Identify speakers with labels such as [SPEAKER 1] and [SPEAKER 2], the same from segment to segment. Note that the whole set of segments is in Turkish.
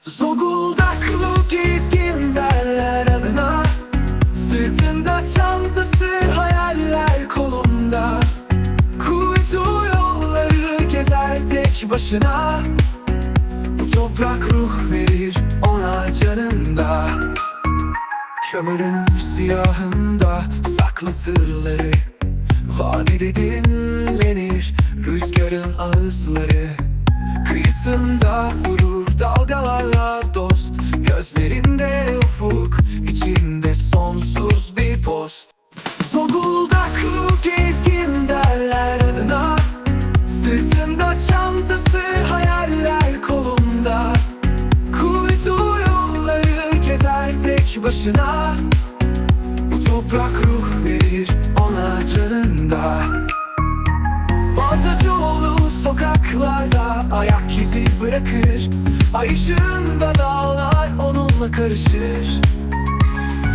[SPEAKER 1] Zonguldaklı gezgin derler adına. Sırtında çantası hayaller kolunda. Kuytu yolları gezer tek başına. Bu toprak ruh verir ona canında. Kömürün siyahında saklı sırları. Vadide dinlenir rüzgarın ağızları. Kıyısında durur dalgalarla dost. Gözlerinde ufuk, içinde sonsuz bir post. Zonguldaklı gezgin derler adına. Sırtında çantası hayaller kolunda. Kuytu yolları gezer tek başına. Bu toprak ruh verir ona canında. Baltacıoğlu sokaklarda ayak izi bırakır. Ay ışığında dağlar onunla karışır.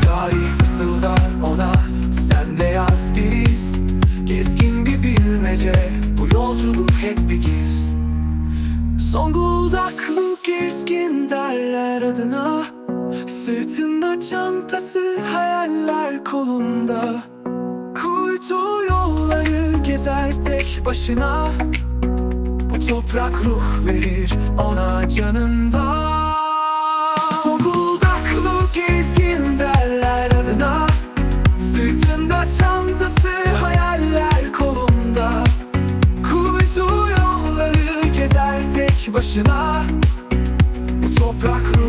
[SPEAKER 1] Tarih fısıldar ona sen de yaz biz. Gezgin bir bilmece bu yolculuk hep bir giz. Zonguldaklı gezgin derler adına. Sırtında çantası hayaller kolunda. Kuytu yolları gezer tek başına Toprak ruh verir ona canında. Sokuldaklı gezgin derler adına. Sırtında çantası hayaller kolunda. Kuytu yolları gezer tek başına. Bu toprak ruh